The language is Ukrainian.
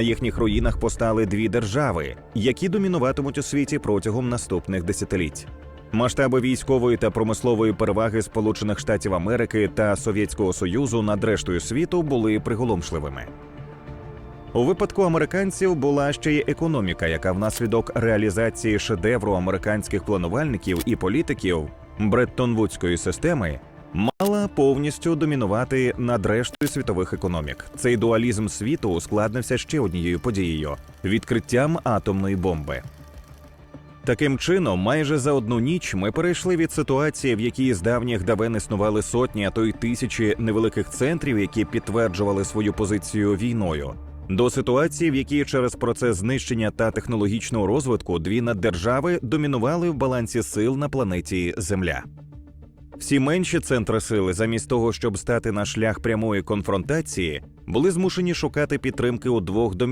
На їхніх руїнах постали дві держави, які домінуватимуть у світі протягом наступних десятиліть. Масштаби військової та промислової переваги Сполучених Штатів Америки та Совєтського Союзу над рештою світу були приголомшливими. У випадку американців була ще й економіка, яка внаслідок реалізації шедевру американських планувальників і політиків Бреттон-Вудської системи мала повністю домінувати над рештою світових економік. Цей дуалізм світу ускладнився ще однією подією відкриттям атомної бомби. Таким чином, майже за одну ніч ми перейшли від ситуації, в якій з давніх давен існували сотні, а то й тисячі невеликих центрів, які підтверджували свою позицію війною, до ситуації, в якій через процес знищення та технологічного розвитку дві наддержави домінували в балансі сил на планеті Земля. Всі менші центри сили, замість того, щоб стати на шлях прямої конфронтації, були змушені шукати підтримки у двох домінантних